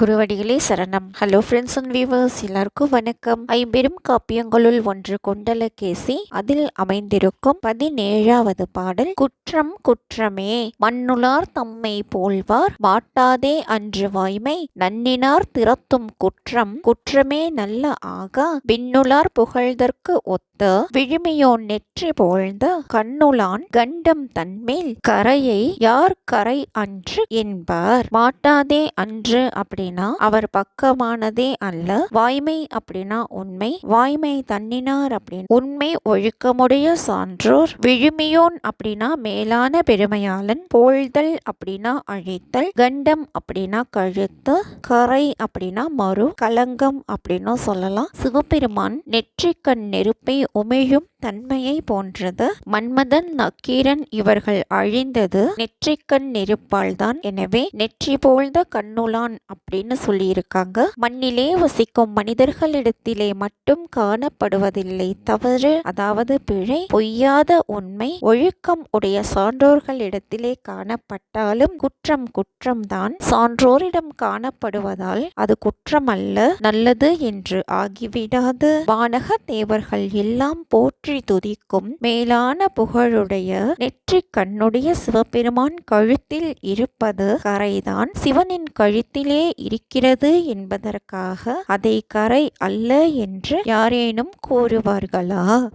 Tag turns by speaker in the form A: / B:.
A: குருவடிகளே சரணம். Hello friends and viewers எல்லாருக்கும் வணக்கம். ஐம்பெரும் காப்பியங்களுள் ஒன்று கொண்டலகேசி அதில் அமைந்திருக்கும் பதினேழாவது பாடல் குற்றம் குற்றமே மண்ணுளார் தம்மை போல்வார் மாட்டாதே அன்று வாய்மை நன்னினார் திறத்தும் குற்றம் குற்றமே நல்ல ஆகா விண்ணுளார் புகழ்தற்கு ஒத்த விழுமையோ நெற்றி போழ்ந்த கண்ணுளான் கண்டம் தன்மேல் கரையை யார் கரை அன்று என்பார். மாட்டாதே அன்று அப்படி அவர் பக்கமானதே அல்ல. வாய்மை அப்படின்னா உண்மை. வாய்மை தன்னினார் அப்படின்னு உண்மை ஒழுக்கமுடைய சான்றோர். விழுமியோன் அப்படின்னா மேலான பெருமையாளன். போழ்தல் அப்படின்னா அழித்தல். கண்டம் அப்படின்னா கழுத்து. கரை அப்படின்னா மறு. கலங்கம் அப்படின்னு சொல்லலாம். சிவபெருமான் நெற்றிக்கண் நெருப்பை உமிழும் தன்மையை போன்றது. மன்மதன் நக்கீரன் இவர்கள் அழிந்தது. நெற்றிக்கண் நெருப்பால் தான். எனவே நெற்றி போழ்ந்த கண்ணுலான் அப்படின்னு சொல்லியிருக்காங்க. மண்ணிலே வசிக்கும் மனிதர்களிடத்திலே மட்டும் காணப்படுவதில்லை. தவறு அதாவது பிழை பொய்யாத உண்மை ஒழுக்கம் உடைய சான்றோர்களிடத்திலே காணப்பட்டாலும் குற்றம் குற்றம்தான். சான்றோரிடம் காணப்படுவதால் அது குற்றம் அல்ல நல்லது என்று ஆகிவிடாது. வானக தேவர்கள் எல்லாம் போற்றி துதிக்கும் மேலான புகழுடைய நெற்றி கண்ணுடைய சிவபெருமான் கழுத்தில் இருப்பது கரைதான். சிவனின் கழுத்திலே இருக்கிறது என்பதற்காக அதை கரை அல்ல என்று யாரேனும் கூறுவார்களா?